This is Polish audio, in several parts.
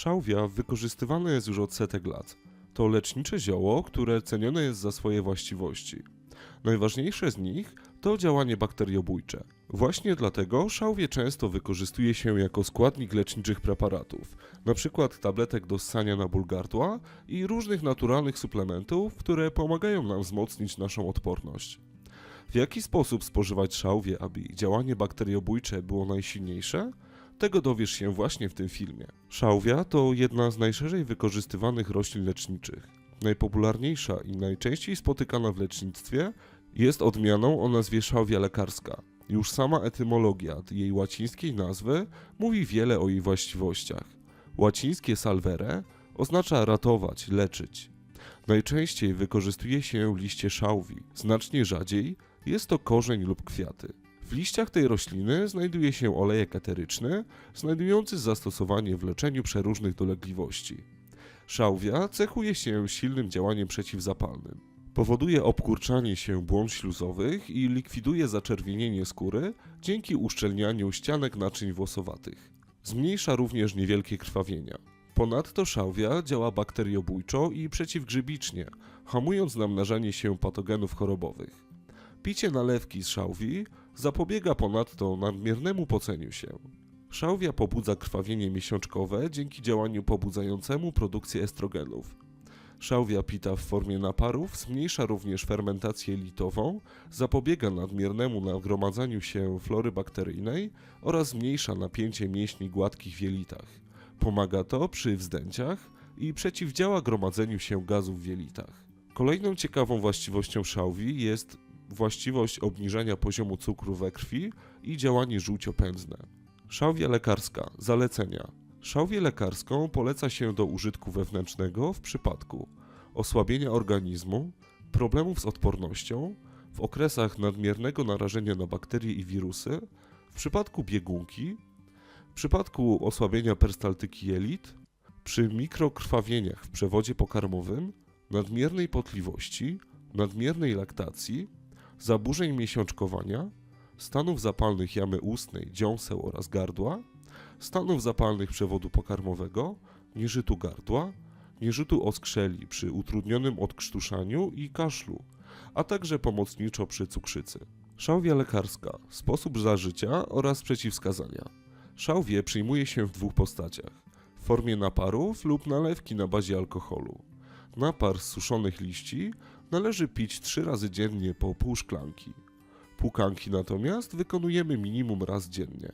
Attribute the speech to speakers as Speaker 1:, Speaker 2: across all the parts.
Speaker 1: Szałwia wykorzystywane jest już od setek lat. To lecznicze zioło, które cenione jest za swoje właściwości. Najważniejsze z nich to działanie bakteriobójcze. Właśnie dlatego szałwie często wykorzystuje się jako składnik leczniczych preparatów, np. tabletek do ssania na ból gardła i różnych naturalnych suplementów, które pomagają nam wzmocnić naszą odporność. W jaki sposób spożywać szałwie, aby działanie bakteriobójcze było najsilniejsze? Tego dowiesz się właśnie w tym filmie. Szałwia to jedna z najszerzej wykorzystywanych roślin leczniczych. Najpopularniejsza i najczęściej spotykana w lecznictwie jest odmianą o nazwie szałwia lekarska. Już sama etymologia jej łacińskiej nazwy mówi wiele o jej właściwościach. Łacińskie salvere oznacza ratować, leczyć. Najczęściej wykorzystuje się liście szałwi, znacznie rzadziej jest to korzeń lub kwiaty. W liściach tej rośliny znajduje się olejek eteryczny, znajdujący zastosowanie w leczeniu przeróżnych dolegliwości. Szałwia cechuje się silnym działaniem przeciwzapalnym. Powoduje obkurczanie się błon śluzowych i likwiduje zaczerwienienie skóry dzięki uszczelnianiu ścianek naczyń włosowatych. Zmniejsza również niewielkie krwawienia. Ponadto szałwia działa bakteriobójczo i przeciwgrzybicznie, hamując namnażanie się patogenów chorobowych. Picie nalewki z szałwi zapobiega ponadto nadmiernemu poceniu się. Szałwia pobudza krwawienie miesiączkowe dzięki działaniu pobudzającemu produkcję estrogenów. Szałwia pita w formie naparów zmniejsza również fermentację litową, zapobiega nadmiernemu nagromadzaniu się flory bakteryjnej oraz zmniejsza napięcie mięśni gładkich w jelitach. Pomaga to przy wzdęciach i przeciwdziała gromadzeniu się gazów w jelitach. Kolejną ciekawą właściwością szałwi jest właściwość obniżania poziomu cukru we krwi i działanie żółciopędzne. Szałwia lekarska. Zalecenia. Szałwię lekarską poleca się do użytku wewnętrznego w przypadku osłabienia organizmu, problemów z odpornością, w okresach nadmiernego narażenia na bakterie i wirusy, w przypadku biegunki, w przypadku osłabienia perstaltyki jelit, przy mikrokrwawieniach w przewodzie pokarmowym, nadmiernej potliwości, nadmiernej laktacji, zaburzeń miesiączkowania, stanów zapalnych jamy ustnej, dziąseł oraz gardła, stanów zapalnych przewodu pokarmowego, nieżytu gardła, nieżytu oskrzeli przy utrudnionym odkrztuszaniu i kaszlu, a także pomocniczo przy cukrzycy. Szałwia lekarska, sposób zażycia oraz przeciwwskazania. Szałwię przyjmuje się w dwóch postaciach: w formie naparów lub nalewki na bazie alkoholu. Napar z suszonych liści należy pić trzy razy dziennie po pół szklanki. Płukanki natomiast wykonujemy minimum raz dziennie.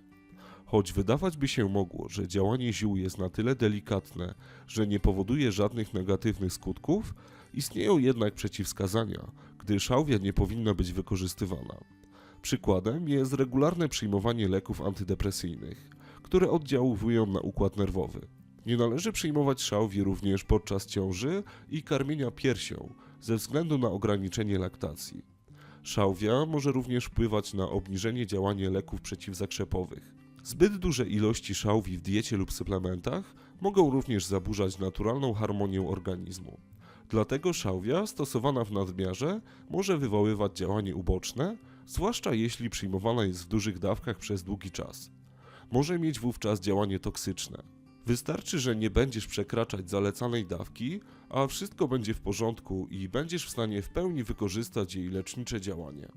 Speaker 1: Choć wydawać by się mogło, że działanie ziół jest na tyle delikatne, że nie powoduje żadnych negatywnych skutków, istnieją jednak przeciwwskazania, gdy szałwia nie powinna być wykorzystywana. Przykładem jest regularne przyjmowanie leków antydepresyjnych, które oddziałują na układ nerwowy. Nie należy przyjmować szałwi również podczas ciąży i karmienia piersią ze względu na ograniczenie laktacji. Szałwia może również wpływać na obniżenie działania leków przeciwzakrzepowych. Zbyt duże ilości szałwi w diecie lub suplementach mogą również zaburzać naturalną harmonię organizmu. Dlatego szałwia stosowana w nadmiarze może wywoływać działanie uboczne, zwłaszcza jeśli przyjmowana jest w dużych dawkach przez długi czas. Może mieć wówczas działanie toksyczne. Wystarczy, że nie będziesz przekraczać zalecanej dawki, a wszystko będzie w porządku i będziesz w stanie w pełni wykorzystać jej lecznicze działanie.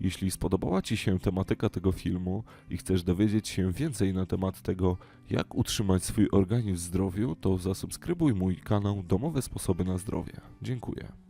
Speaker 1: Jeśli spodobała Ci się tematyka tego filmu i chcesz dowiedzieć się więcej na temat tego, jak utrzymać swój organizm w zdrowiu, to zasubskrybuj mój kanał Domowe Sposoby na Zdrowie. Dziękuję.